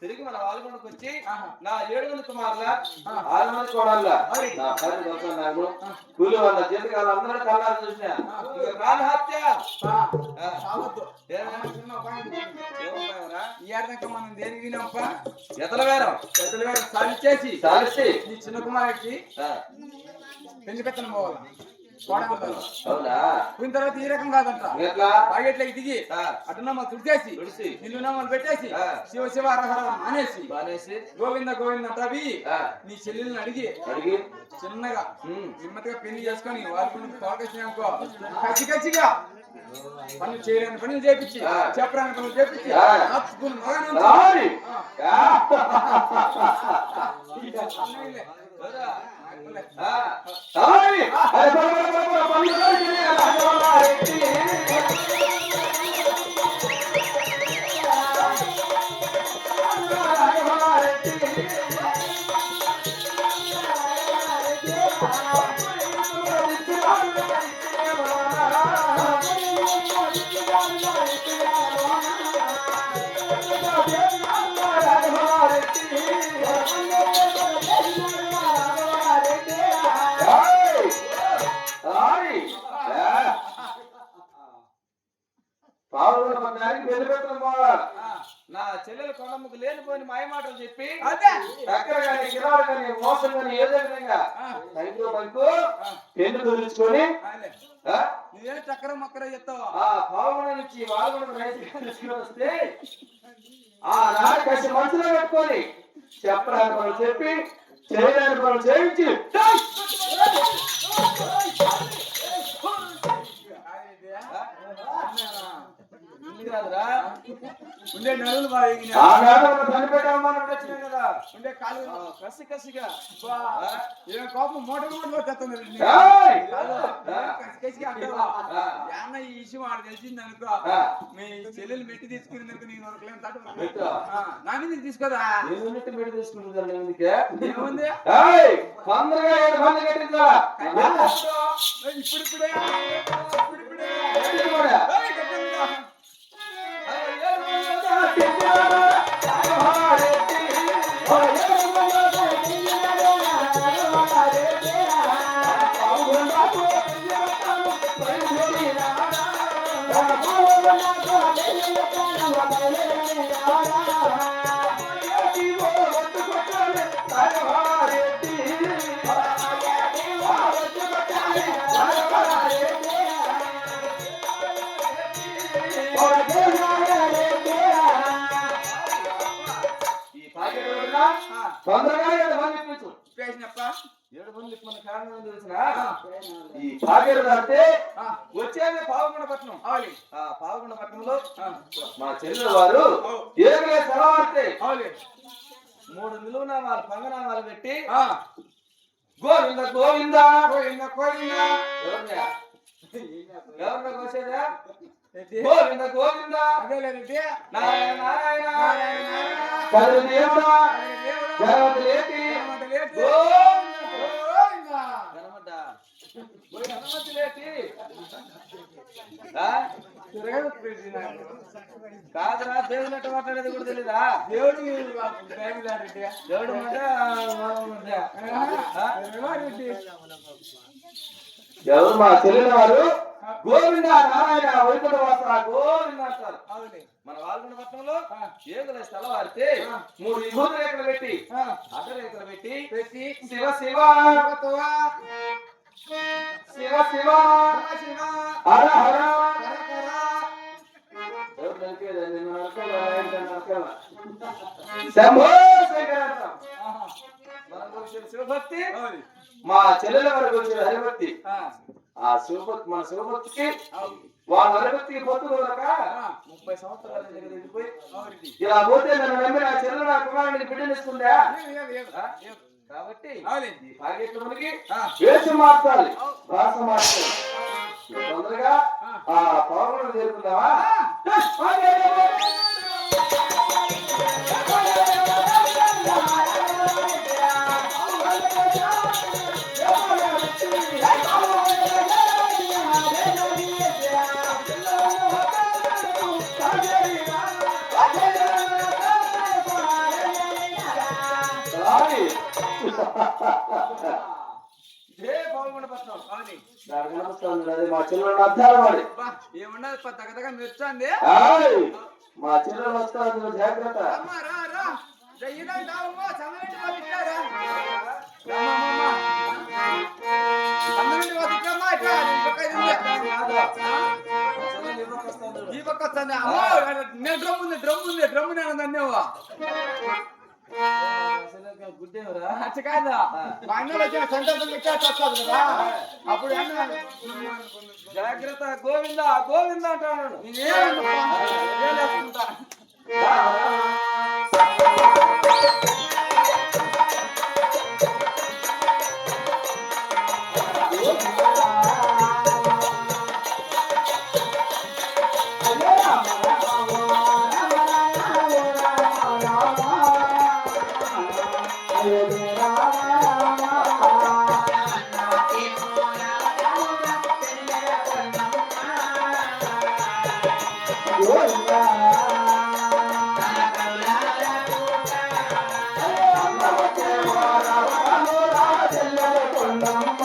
తిరిగి మన వాళ్ళకొండకు వచ్చి నా ఏడు మంది కుమారుల ఆరు మంది కోడళ్ళ. నా పది దోషం నాకు కూలి వాళ్ళ జీతకాలు అందరూ కళ్ళారు చూసిన. ప్రాణహత్య? మనం దేనికి వినప్ప ఎతల వేరం పెద్దలు గారు సాధించేసి సాలిసి నీ చిన్న కుమారుడికి పెళ్ళి పెత్తనం పోవాలి అవునా? పోయిన తర్వాత ఈ రకం కాదంట ఎట్లా తాగేట్లకి దిగి ఆ, అటునమ్మ తుడిచేసి. నిన్ను నమ్మలు పెట్టేసి ఆ. శివ శివ రహరం అనేసి బానేసి గోవింద గోవింద తవి ఆ, నీ చెల్లెల్ని అడిగి అడిగి. చిన్నగా ఉమ్, నెమ్మదిగా పెళ్ళి చేసుకొని వాళ్ళ తోడకొచ్చినాకో కచ్చి కచ్చిగా పనులు చేయలేని పనులు చేపించి ఆ. చెప్పరాని పనులు చేపించి ఆ. నచ్చుకుని మగను నా చెల్లెలు కొండమ్మకు లేనిపోయిన మాయమాటలు చెప్పి కిరాలు కానీ మోసం కానీ ఏదో విధంగా. Cycle bike pen. ఆ, నువ్వేం చక్కర మక్కర చెప్తావా ఆ పావుల నుంచి వాగుడు తీసుకుని వస్తే ఆ నాడు కసి మనసులో పెట్టుకొని చెప్పడానికి పనులు చెప్పి చేయడానికి పనులు చేయించి. ఆనాడు మనం చనిపోయే అవమానం వచ్చినాం కదా ఉండే కాలు కసి కసిగా. ఏం కోపం? మోటార్. కసి కసిగా ఈ విషయం ఆడ తెలిసింది అనుకో. మీ చెల్లెలు మెట్టి తీసుకుని అనుకో నేను ఒకలేం తట్టు మెట్టా? నా మీద తీసుకోదా ఏముంది! తొందరగా ఏడు మంది ఇప్పుడిప్పుడే. ఇప్పుడిప్పుడే. కారణం తెలిసిన ఈ దాటితే ఆ, వచ్చేది పావగుండ పట్టణం. అవులి ఆ పావగుండ పట్టణంలో ఆ, మా చెల్లెలు వారు ఏకలే సెలవాడితే మూడు నిలువునామాలు పంగనామాలు పెట్టి గోవింద గోవింద. కోయిందా కోయిందా ఎవరినా? కోసేదా? గోవింద గోవింద. అదేలే రెడ్డి నారాయణ నారాయణ. నారాయణ, దేవుడా దేవుడా. లేటి జగమంత లేటి. గోవింద గోవిందా. గణమడ్డ. తిరగదు ప్రీతి నాకు. కాదురా దేవుడు ఎట్ట మాట్లాడేది కూడా తెలీదా? దేవుడు. దేవుడు. ఎవరు మా చెల్లెల వారు గోవింద నారాయణ వైకుంఠ వాస గోవింద అంటారు. మన వాల్గొండ పట్టణంలో ఏగుల స్థలం వారితే మూడు విభూతి రేఖలు పెట్టి అడ్డ రేఖలు పెట్టి పెట్టి శివ శివ శివ శివ శివ శివ, హర? శంభో శివభక్తి. మా చెల్లెల వారు కొలిచిన హరిభక్తి ఆ, శివభక్తి మన శివభక్తికి. వాళ్ళ హరిభక్తికి పొత్తు కుదరక ఆ, ముప్పై సంవత్సరాల దగ్గర వెళ్ళిపోయి అవులి. ఇలా పోతే నన్ను నమ్మి నా చెల్లెలు నా కుమారుడిని బిడ్డనిస్తుందా. కాబట్టి. ఈ పాకెట్ల మనకి ఆ, వేషం మార్చాలి. భాష మార్చాలి తొందరగా ఆ పౌరులను చేరుకుందామా? మా చిల్లర అర్థాలు మరి. ఏమన్నది? తగ్గదగా మెచ్చండి మా చిల్లర వస్తాను జాగ్రత్త. డ్రమ్ ఉంది డ్రమ్ ఉంది డ్రమ్ నేను ధన్యవా కాదా మా అన్నలు వచ్చిన సంతోషం ఇచ్చేసి కదా అప్పుడు జాగ్రత్త గోవింద గోవింద అంటాడు అమ్మ వచ్చే వారా అమ్మ రాజల్లెల కొండమ్మ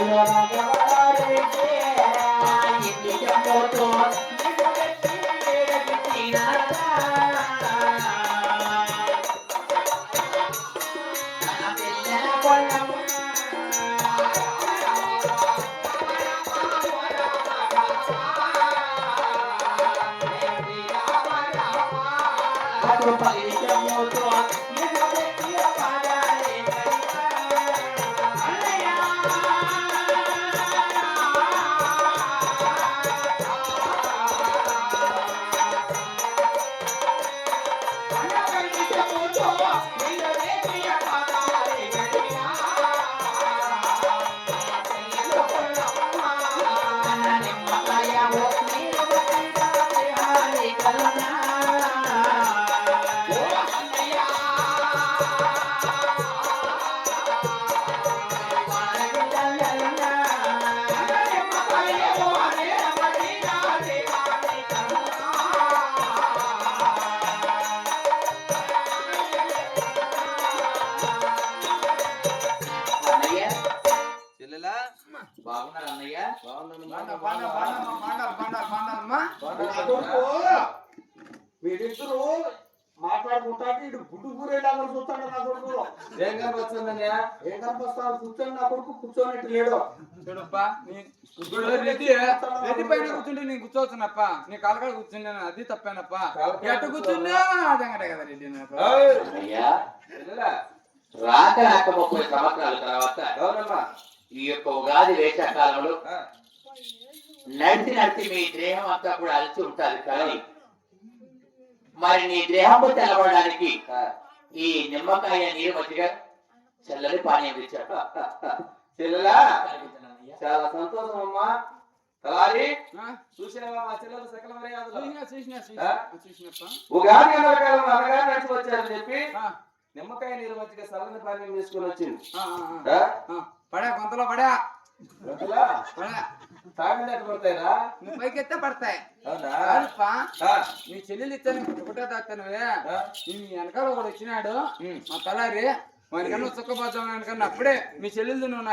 అన్నయ్య బాగున్నారు అన్నయ్య? మీరిద్దరు మాట్లాడుకుంటా ఇటు గుడ్డు కూరేలాగా చూస్తాడు నా కొడుకు ఏం కనిపిస్తుందన్నయ్య ఏం కనిపిస్తాడు కూర్చొని నా కొడుకు కూర్చోనట్టు లేడు. చూడప్పా నీ ఇప్పుడు రెడ్డి రెడ్డి పైన కూర్చుంటే నేను కూర్చోవచ్చునప్ప. నీ కాలకాడ కూర్చున్నాను అది తప్పేనప్ప. కాలకాడ ఎట్ట కూర్చున్నా అదంగటే కదా రెడ్డి నాకు ఏయ్, అన్నయ్య చెల్లెలా రాక రాక ముప్పై సంవత్సరాల తర్వాత ఈ యొక్క ఉగాది వేసవకాలంలో నడిచి నడిచి మీ దేహం అంతా కూడా అలసి ఉంటారు కానీ మరి నీ దేహం తెలవడానికి. ఈ నిమ్మకాయ నీరు మధ్యగా చల్లని పానీయం తెచ్చాడు చెల్లెలా? చాలా సంతోషం అమ్మా. తలారి ఆ? చూసావా మా చెల్లెలు సకల మర్యాదలు? ఉగాది ఎండకాలం అనగా నడిచి వచ్చారని చెప్పి నిమ్మకాయ నీరు మధ్యగా చల్లని పానీయం తీసుకొని వచ్చింది. ఆ, ఆ, ఆ? ఆ. పడా కొంతలో పడా. పడతాయిరా? నువ్వు పైకి ఎత్తే పడతాయి నీ చెల్లెలు ఇస్తాను నీ వెనకాల ఒకడు వచ్చినాడు. మా తలారి. వానికన్నా చుక్కపోతాం వెనకన్నా అప్పుడే మీ చెల్లెలు నువ్వు